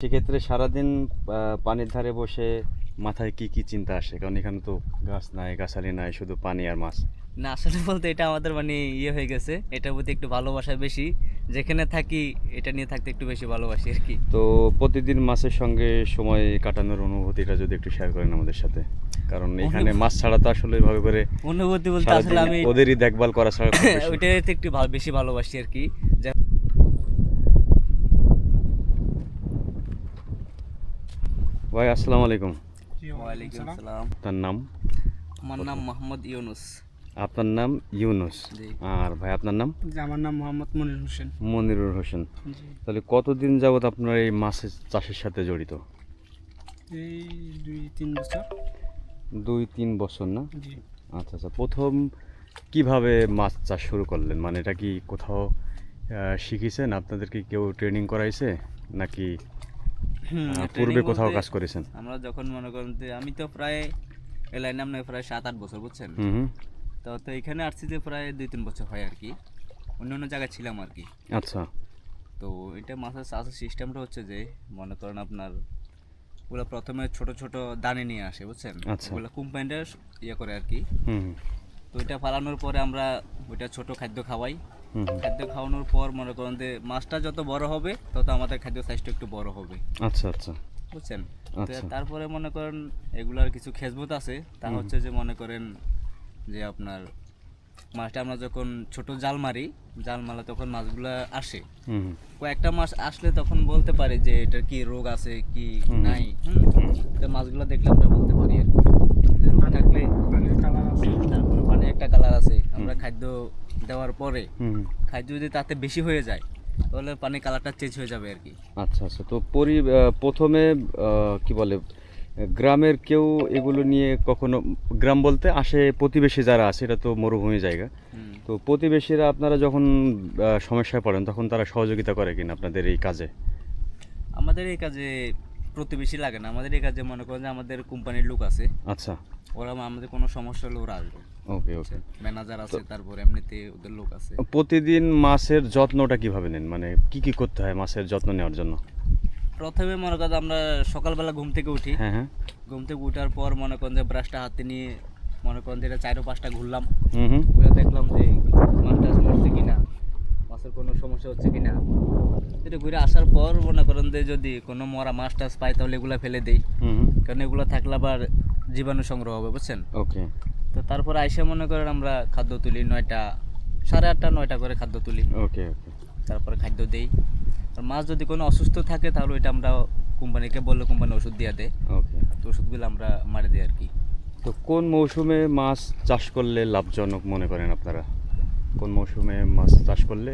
সেক্ষেত্রে সারাদিন পানির ধারে বসে মাথায় কি কি চিন্তা আসে? কারণ এখানে তো গাছ নাই গাছালি নাই শুধু পানি আর মাছ। না আসলে বলতে এটা আমাদের মানে ইয়ে হয়ে গেছে। এটার প্রতি একটু ভালোবাসা বেশি। যেখানে থাকি এটা নিয়ে থাকতে একটু বেশি ভালোবাসি আর কি। তো প্রতিদিন মাছের সঙ্গে সময় কাটানোর অনুভূতিটা যদি একটু শেয়ার করেন আমাদের সাথে। কারণ এখানে মাছ ছাড়া তো আসলে এভাবে করে অনুভূতি বলতে আসলে আমি ওদেরই দেখভাল করা ছাড়া বেশি- ওইটাতে একটু বেশি ভালোবাসি আর কি। ভাই আসসালামু আলাইকুম। ওয়ালাইকুম আসসালাম তার নাম? আমার নাম মোহাম্মদ ইউনুস। আপনার নাম ইউনুস? আর ভাই আপনার নাম? আমার নাম মোহাম্মদ মনির হোসেন। মনিরুল হোসেন। তাহলে কতদিন যাবত আপনার এই মাছের চাষের সাথে জড়িত? এই দুই তিন বছর। দুই তিন বছর না? আচ্ছা আচ্ছা প্রথম কীভাবে মাছ চাষ শুরু করলেন? মানে এটা কি কোথাও শিখেছেন? আপনাদেরকে কেউ ট্রেনিং করাইছে? নাকি পূর্বে কোথাও কাজ করেছেন? আমরা যখন মনে করেন যে আমি তো প্রায় এই লাইনে আমরা প্রায় সাত আট বছর বুঝছেন? তো তো এখানে আসছি যে প্রায় দুই তিন বছর হয় আর কি। অন্য অন্য জায়গায় ছিলাম আর কি। আচ্ছা। তো এটা মাছের চাষের সিস্টেমটা হচ্ছে যে মনে করেন আপনার ওগুলো প্রথমে ছোট ছোট দানে নিয়ে আসে বুঝছেন? আচ্ছা। ওগুলো কোম্পানিটা ইয়ে করে আর কি। তো এটা ফালানোর পরে আমরা ওইটা ছোট খাদ্য খাওয়াই। খাদ্য খাওয়ানোর পর মনে করেন যে মাছটা যত বড় হবে তত আমাদের খাদ্য সাইজটা একটু বড় হবে। আচ্ছা আচ্ছা। বুঝছেন? আচ্ছা। তারপরে মনে করেন এগুলার কিছু খেজমত আছে। তা হচ্ছে যে মনে করেন যে আপনার মাছটা আমরা যখন ছোট জাল মারি জাল মারলে তখন মাছগুলা আসে। কয়েকটা মাছ আসলে তখন বলতে পারি যে এটার কি রোগ আছে কি নাই। হুম। তো মাছগুলো দেখলে আমরা বলতে পারি আর কি। থাকলে পানির তারপরে পানি একটা কালার আছে। আমরা খাদ্য দেওয়ার পরে। খাদ্য যদি তাতে বেশি হয়ে যায় তাহলে পানি কালারটা চেঞ্জ হয়ে যাবে আর কি আচ্ছা আচ্ছা। তো পরি প্রথমে কি বলে গ্রামের কেউ এগুলো নিয়ে কখনো গ্রাম বলতে আসে প্রতিবেশী যারা আছে এটা তো মরুভূমি জায়গা। তো প্রতিবেশীরা আপনারা যখন সমস্যায় পড়েন তখন তারা সহযোগিতা করে কিনা আপনাদের এই কাজে? আমাদের এই কাজে প্রতিবেশী লাগে না। আমাদের এই কাজে মনে করেন যে আমাদের কোম্পানির লোক আছে। আচ্ছা। ওরা আমাদের কোনো সমস্যা হলে ওরা আসবে। ওকে ওকে ম্যানেজার আছে তারপর এমনিতে ওদের লোক আছে। প্রতিদিন মাছের যত্নটা কীভাবে নেন? মানে কি কি করতে হয় মাছের যত্ন নেওয়ার জন্য? প্রথমে মনে করেন আমরা সকালবেলা ঘুম থেকে উঠি। হ্যাঁ হ্যাঁ। ঘুম থেকে উঠার পর মনে করেন যে ব্রাশটা হাতে নিয়ে মনে করেন যে এটা চারো পাঁচটা ঘুরলাম। হুম হুম। ঘুরে দেখলাম যে মাছ টাছ মরছে কিনা মাছের কোনো সমস্যা হচ্ছে কিনা। এটা ঘুরে আসার পর মনে করেন যে যদি কোনো মরা মাছ টাছ পাই তাহলে এগুলো ফেলে দেই। কারণ এগুলো থাকলে আবার জীবাণু সংগ্রহ হবে বুঝছেন? ওকে তো তারপর আইসা মনে করেন আমরা খাদ্য তুলি নয়টা সাড়ে আটটা নয়টা করে খাদ্য তুলি। ওকে ওকে তারপরে খাদ্য দেই। আর মাছ যদি কোনো অসুস্থ থাকে তাহলে ওইটা আমরা কোম্পানিকে বললে কোম্পানি ওষুধ দিয়ে দেয়। ওকে তো ওষুধগুলো আমরা মারি দিই আর কি। তো কোন মৌসুমে মাছ চাষ করলে লাভজনক মনে করেন আপনারা? কোন মৌসুমে মাছ চাষ করলে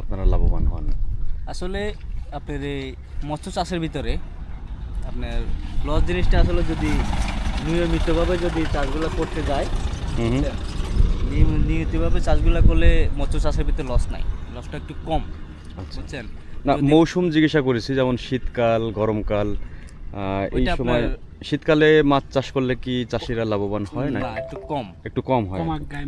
আপনারা লাভবান হন? আসলে আপনার এই মৎস্য চাষের ভিতরে আপনার লস জিনিসটা আসলে যদি নিয়মিতভাবে যদি চাষগুলো করতে যায় নিয়মিতভাবে চাষগুলো করলে মৎস্য চাষের ভিতরে লস নাই লসটা একটু কম আচ্ছা। বুঝছেন? না মৌসুম জিজ্ঞাসা করেছি যেমন শীতকাল গরমকাল এই সময় শীতকালে মাছ চাষ করলে কি চাষিরা লাভবান হয় না? না একটু কম। একটু কম হয়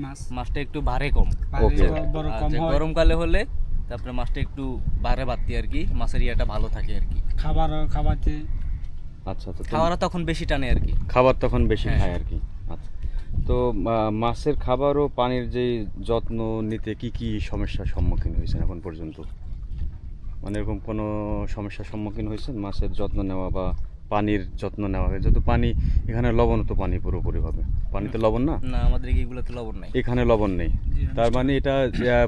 মাছ। মাছটা একটু ভারে কম। ওকে। হয়। গরমকালে হলে তারপরে মাছটা একটু বাড়ে বাড়তি আর কি মাছের ইয়াটা ভালো থাকে আর কি। খাবার খাবাতে আচ্ছা আচ্ছা খাওয়ারা তখন বেশি টানে আর কি। খাবার তখন বেশি হ্যাঁ। খায় আর কি। আচ্ছা তো মাছের খাবার ও পানির যে যত্ন নিতে কি কি সমস্যার সম্মুখীন হয়েছেন এখন পর্যন্ত? মানে এরকম কোনো সমস্যার সম্মুখীন হয়েছেন? মাছের যত্ন নেওয়া বা পানির যত্ন নেওয়া হয় যেহেতু পানি এখানে লবণ তো পানি পুরোপুরিভাবে। পানিতে লবণ না? না আমাদের এগুলোতে লবণ নাই। এখানে লবণ নেই। তার মানে এটা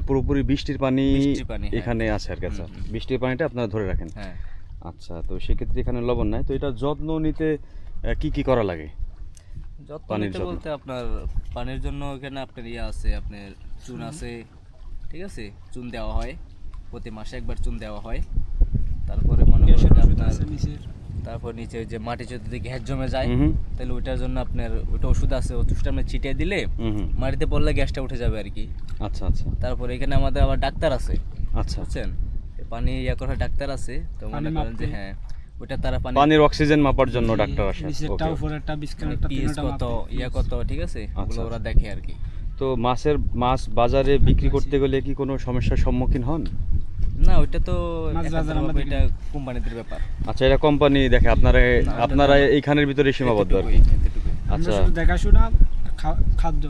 পুরোপুরি বৃষ্টির পানি হ্যাঁ। এখানে আছে আর কি। আচ্ছা। বৃষ্টির পানিটা আপনারা ধরে রাখেন। হ্যাঁ। আচ্ছা তো সেক্ষেত্রে এখানে লবণ নাই। তো এটা যত্ন নিতে কি কি করা লাগে? যত্ন নিতে বলতে আপনার পানির জন্য এখানে আপনার ইয়ে আছে আপনার চুন আছে ঠিক আছে? চুন দেওয়া হয়। প্রতি মাসে একবার চুন দেওয়া হয়। তারপরে মনে করেন আপনার তারপর নিচে যে মাটি যদি গ্যাস জমে যায় তাহলে ওইটার জন্য আপনার ওইটা ওষুধ আছে ওষুধটা আপনি ছিটিয়ে দিলে মাটিতে পড়লে গ্যাসটা উঠে যাবে আর কি। আচ্ছা আচ্ছা। তারপরে এখানে আমাদের আবার ডাক্তার আছে আচ্ছা। বুঝছেন? পানি ইয়া করার ডাক্তার আছে তো মনে করেন যে হ্যাঁ ওটা তারা পানি পানির অক্সিজেন মাপার জন্য ডাক্তার আসে নিচেরটা। উপরেরটা মানে পিএস কত ইয়া কত ঠিক আছে? ওগুলো আচ্ছা। ওরা দেখে আর কি। তো মাছের মাছ বাজারে বিক্রি করতে গেলে কি কোনো সমস্যার সম্মুখীন হন? না ওইটা তো এটা কোম্পানিদের ব্যাপার। আচ্ছা এটা কোম্পানি দেখে আপনারা আপনারা। এইখানের ভিতরে সীমাবদ্ধ আর কি। আচ্ছা। শুধু দেখাশোনা খাদ্য।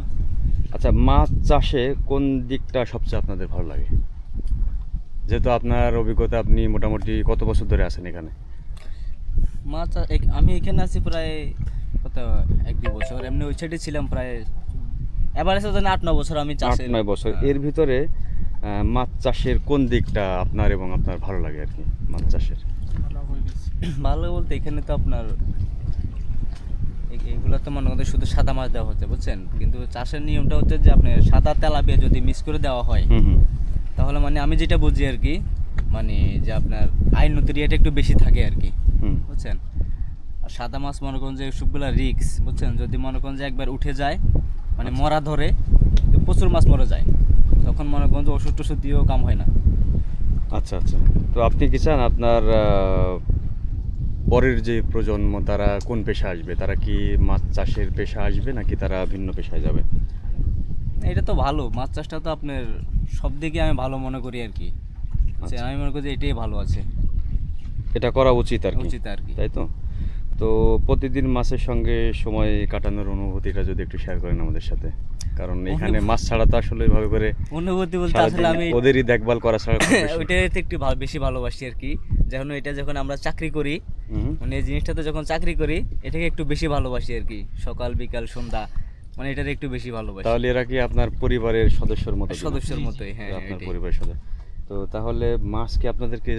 আচ্ছা মাছ চাষে কোন দিকটা সবচেয়ে আপনাদের ভালো লাগে? যেহেতু আপনার অভিজ্ঞতা আপনি মোটামুটি কত বছর ধরে আছেন এখানে? মাছ আমি এখানে আছি প্রায় কত এক দুই বছর। এমনি ওই সাইডে ছিলাম প্রায় এবারে তো জানি আট ন বছর আমি আট নয় বছর। হ্যাঁ। এর ভিতরে মাছ চাষের কোন দিকটা আপনার এবং আপনার ভালো লাগে আর কি মাছ চাষের? ভালো বলতে এখানে তো আপনার এগুলো তো মনে করতে শুধু সাদা মাছ দেওয়া হচ্ছে বুঝছেন? কিন্তু চাষের নিয়মটা হচ্ছে যে আপনি সাদা তেলাপিয়া যদি মিক্স করে দেওয়া হয় তাহলে মানে আমি যেটা বুঝি আর কি মানে যে আপনার আইন নতুন এটা একটু বেশি থাকে আর কি বুঝছেন? আর সাদা মাছ মনে করেন যে সবগুলা রিক্স বুঝছেন? যদি মনে করেন যে একবার উঠে যায় মানে মরা ধরে তো প্রচুর মাছ মরে যায়। তখন মনে করেন যে ওষুধ টষুধ দিয়েও কাম হয় না। আচ্ছা আচ্ছা। তো আপনি কি চান আপনার পরের যে প্রজন্ম তারা কোন পেশা আসবে? তারা কি মাছ চাষের পেশা আসবে নাকি তারা ভিন্ন পেশায় যাবে? এটা তো ভালো মাছ চাষটা তো আপনার সব দিকে আমি ভালো মনে করি আর কি। আচ্ছা। আমি মনে করি যে এটাই ভালো আছে। এটা করা উচিত আর কি। উচিত আর কি। তাই তো? তো প্রতিদিন মাছের সঙ্গে সময় কাটানোর অনুভূতিটা যদি একটু শেয়ার করেন আমাদের সাথে। কারণ এখানে মাছ ছাড়া তো আসলে এভাবে করে অনুভূতি বলতে সারাদিন আসলে আমি ওদেরই দেখভাল করা ছাড়া খুব বেশি- ওইটাতে একটু ভালো বেশি ভালোবাসি আর কি। যখন এটা যখন আমরা চাকরি করি হুম। মানে এই জিনিসটাতে যখন চাকরি করি এটাকে একটু বেশি ভালোবাসি আর কি। সকাল বিকাল সন্ধ্যা। মানে এটাকে একটু বেশি ভালোবাসি। তাহলে এরা কি আপনার পরিবারের সদস্যের মতো? সদস্যের মতোই হ্যাঁ আপনার পরিবারের সদস্য। তো তাহলে মাছ কি আপনাদেরকে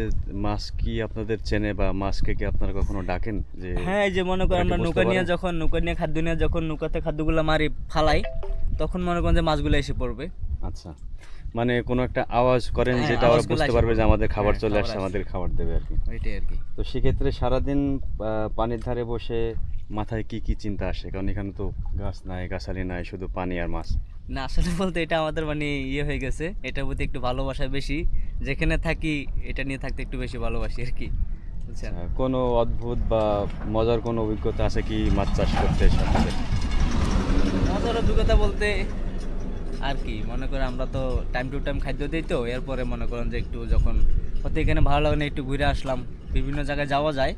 মাছ কি আপনাদের চেনে বা মাছকে কি আপনারা কখনো ডাকেন যে হ্যাঁ এই যে মনে করেন আমরা নৌকা নিয়ে যখন নৌকা নিয়ে খাদ্য নিয়ে যখন নৌকাতে খাদ্যগুলো মারি ফালাই তখন মনে করেন যে মাছগুলো এসে পড়বে। আচ্ছা। মানে কোনো একটা আওয়াজ করেন হ্যাঁ, যেটা ওরা বুঝতে পারবে যে আমাদের খাবার হ্যাঁ, চলে আসছে। আমাদের খাবার দেবে আর কি। ওইটাই আর কি। তো সেক্ষেত্রে সারাদিন আহ, পানির ধারে বসে মাথায় কি কি চিন্তা আসে? কারণ এখানে তো গাছ নাই গাছালি নাই শুধু পানি আর মাছ। না আসলে বলতে এটা আমাদের মানে ইয়ে হয়ে গেছে। এটার প্রতি একটু ভালোবাসা বেশি। যেখানে থাকি এটা নিয়ে থাকতে একটু বেশি ভালোবাসি আর কি। বুঝছেন আহ, কোনো অদ্ভুত বা মজার কোনো অভিজ্ঞতা আছে কি মাছ চাষ করতে আপনাদের? মজার অভিজ্ঞতা বলতে আর কি মনে করেন আমরা তো টাইম টু টাইম খাদ্য দিই তো এরপরে মনে করেন যে একটু যখন হয়তো এখানে ভালো লাগে না একটু ঘুরে আসলাম বিভিন্ন জায়গায় যাওয়া যায়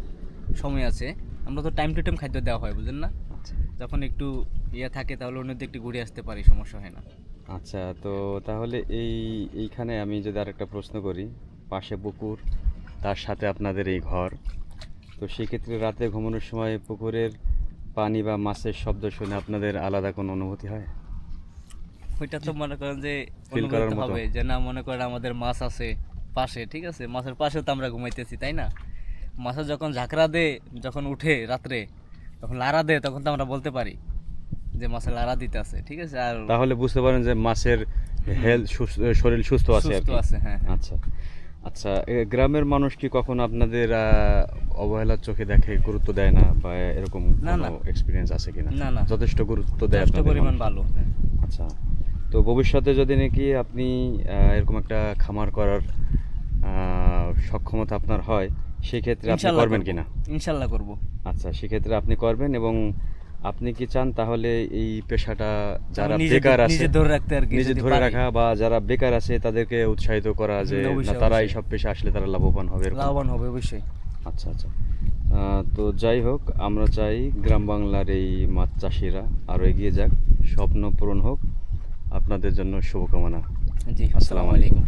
সময় আছে। আমরা তো টাইম টু টাইম খাদ্য দেওয়া হয় বুঝেন না? আচ্ছা। যখন একটু ইয়ে থাকে তাহলে অন্যদিকে একটু ঘুরে আসতে পারি সমস্যা হয় না। আচ্ছা তো তাহলে এই এইখানে আমি যদি আরেকটা প্রশ্ন করি পাশে পুকুর তার সাথে আপনাদের এই ঘর তো সেক্ষেত্রে রাতে ঘুমানোর সময় পুকুরের পানি বা মাছের শব্দ শুনে আপনাদের আলাদা কোনো অনুভূতি হয়? ওইটা তো মনে করেন যে Feel করার মতো। হবে যে না মনে করেন আমাদের মাছ আছে পাশে ঠিক আছে? মাছের পাশে তো আমরা ঘুমাইতেছি তাই না? মাছের যখন ঝাঁকড়া দে যখন উঠে রাত্রে তখন লারা দে তখন তো আমরা বলতে পারি যে মাছের লারা দিতে আছে ঠিক আছে আর তাহলে বুঝতে পারেন যে মাছের হেলথ শরীর সুস্থ আছে সুস্থ আছে হ্যাঁ হ্যাঁ। আচ্ছা আচ্ছা গ্রামের মানুষ কি কখনো আপনাদের অবহেলার চোখে দেখে গুরুত্ব দেয় না বা এরকম কোনো। এক্সপিরিয়েন্স আছে কিনা না, না। যথেষ্ট গুরুত্ব দেয় যথেষ্ট পরিমাণ ভালো হ্যাঁ। আচ্ছা তো ভবিষ্যতে যদি নাকি আপনি এরকম একটা খামার করার সক্ষমতা আপনার হয় সেক্ষেত্রে আপনি করবেন করব। কিনা? ইনশাল্লাহ করব। আচ্ছা সেক্ষেত্রে আপনি করবেন এবং আপনি কি চান তাহলে এই পেশাটা যারা বেকার আছে নিজে ধরে রাখতে আর কি নিজে ধরে রাখা বা যারা বেকার আছে তাদেরকে উৎসাহিত করা যে তারা এই সব পেশা আসলে তারা লাভবান হবে লাভবান হবে অবশ্যই। আচ্ছা আচ্ছা। তো যাই হোক আমরা চাই গ্রাম বাংলার এই মাছ চাষিরা আরও এগিয়ে যাক। স্বপ্ন পূরণ হোক। আপনাদের জন্য শুভকামনা। জি আসসালামু আলাইকুম।